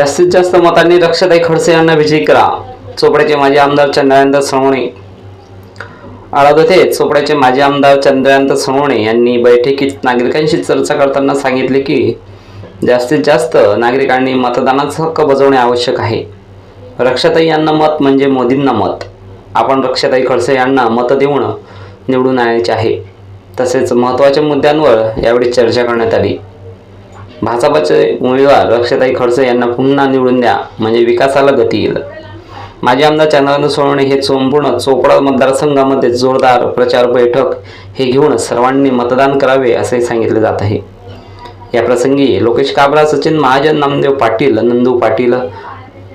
जास्तीत जास्त मतांनी रक्षाताई खडसे यांना विजयी करा. चोपड्याचे माजी आमदार चंद्रकांत सोनवणे. आळाद येथे चोपड्याचे माजी आमदार चंद्रकांत सोनवणे यांनी बैठकीत नागरिकांशी चर्चा करताना सांगितले की जास्तीत जास्त नागरिकांनी मतदानाचा हक्क बजावणे आवश्यक आहे. रक्षाताई यांना मत म्हणजे मोदींना मत. आपण रक्षाताई खडसे यांना मत देऊन निवडून आणायचे आहे. तसेच महत्त्वाच्या मुद्द्यांवर यावेळी चर्चा करण्यात आली. भाजपचे उमेदवार रक्षाताई खडसे यांना पुन्हा निवडून द्या म्हणजे विकासाला गती येईल. माजी आमदार चंद्रकांत सोनवणे हे संपूर्ण चोपडा मतदारसंघामध्ये जोरदार प्रचार बैठक हे घेऊन सर्वांनी मतदान करावे असे सांगितले जात आहे. या प्रसंगी लोकेश काबरा सचिन महाजन नामदेव पाटील नंदू पाटील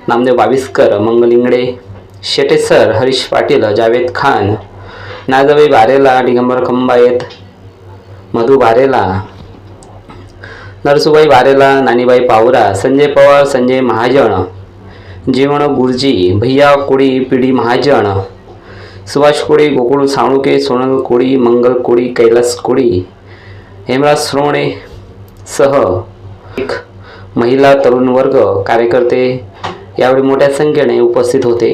नामदेव बाविस्कर मंगल इंगडे शेटे सर हरीश पाटील जावेद खान नाजबाई बारेला दिगंबर खंबायत मधू बारेला नरसुबाई वारेला नानीबाई पावरा संजय पवार संजय महाजन जीवन गुरुजी भैया कोळी पिढी महाजन सुभाष कोळी गोकुळ साळुके सोनल कोळी मंगल कोळी कैलास कोळी हेमराज श्रोणे सह एक महिला तरुण वर्ग कार्यकर्ते यावेळी मोठ्या संख्येने उपस्थित होते.